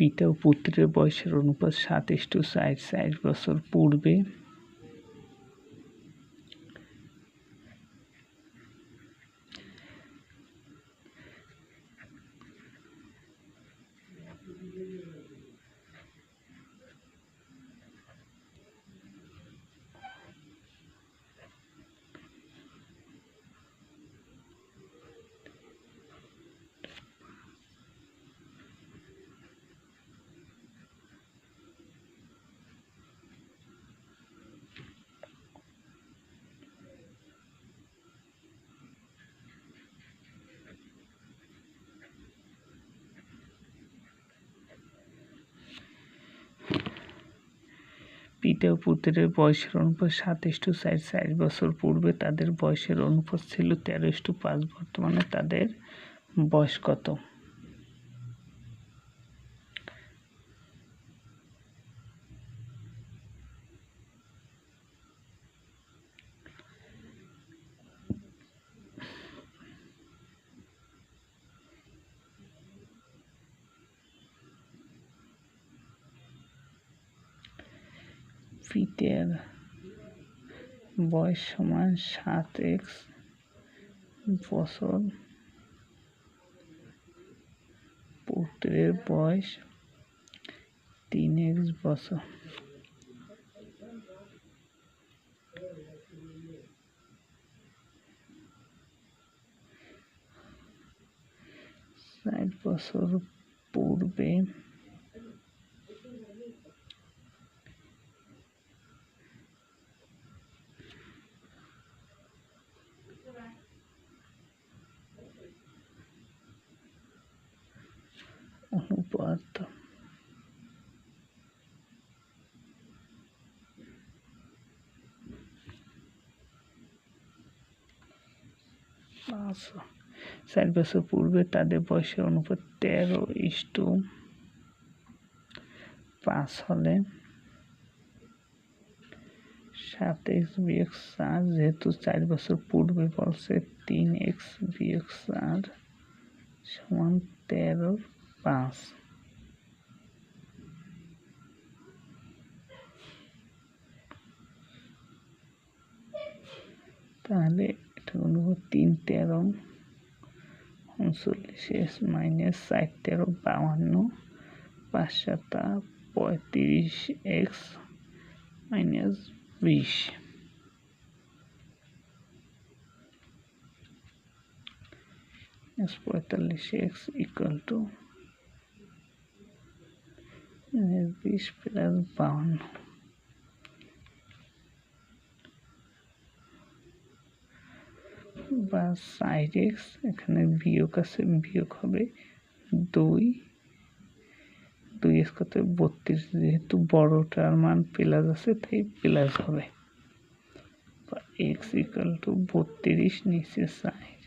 পিতা ও পুত্রের বয়সের অনুপাত সাত ইস্টু সাইট ষাট বছর পূর্বে। পিতা ও পুত্রের বয়সের অনুপাত সাত ইস্টু চার চার বছর পূর্বে তাদের বয়সের অনুপাত ছিল তেরো টু পাঁচ বর্তমানে তাদের বয়স কত? পিতের বয়স সমান সাত এক্স বছর। পুত্রের বয়স তিন এক্স বছর। ষাট বছর পূর্বে অনুপাত ষাট বছর পূর্বে তাদের বয়সের অনুপাত তেরো ইস্টু পাঁচ হলে সাত এক্স বিয়োগ চার যেহেতু চার বছর পূর্বে বলছে, তিন এক্স বিয়োগ চার সমান তেরো পাঁচ। তাহলে এটা অনুভব তিন তেরো উনচল্লিশ এস মাইনাস ষাট, তেরো বাউান্ন পাঁচ পঁয়ত্রিশ এক্স মাইনাস বিশ। পঁয়তাল্লিশ এক্স ইকুয়াল টু বিশ প্লাস বা সাইড এক্স এখানে বিয়োগ আছে, বিয়োগ হবে দুই। দুই এক্স কত বত্রিশ, যেহেতু বড়টার মান প্লাস আছে, তাই প্লাস হবে। বা এক্স ইকাল টু বত্রিশ নিচে সাইড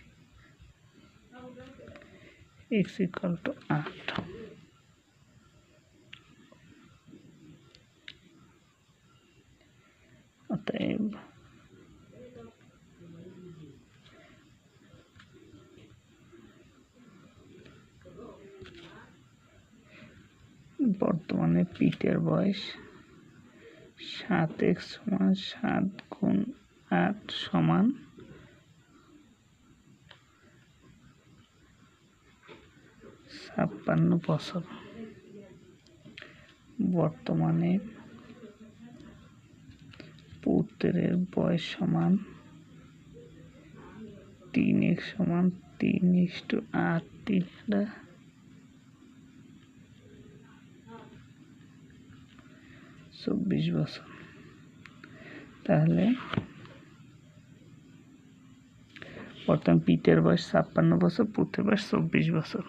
এক্স ইকাল টু আট। বর্তমানে পিটের বয়স সাত এক্স সমান সাত গুণ আট সমান ছাপ্পান্ন বছর। বর্তমানে পুত্রের বয়স সমান তিন এক্স সমান তিন ইস্টু আট তিনটা চব্বিশ বছর। তাহলে বর্তমান পিটের বয়স ছাপ্পান্ন বছর পুত্রের বয়স চব্বিশ বছর।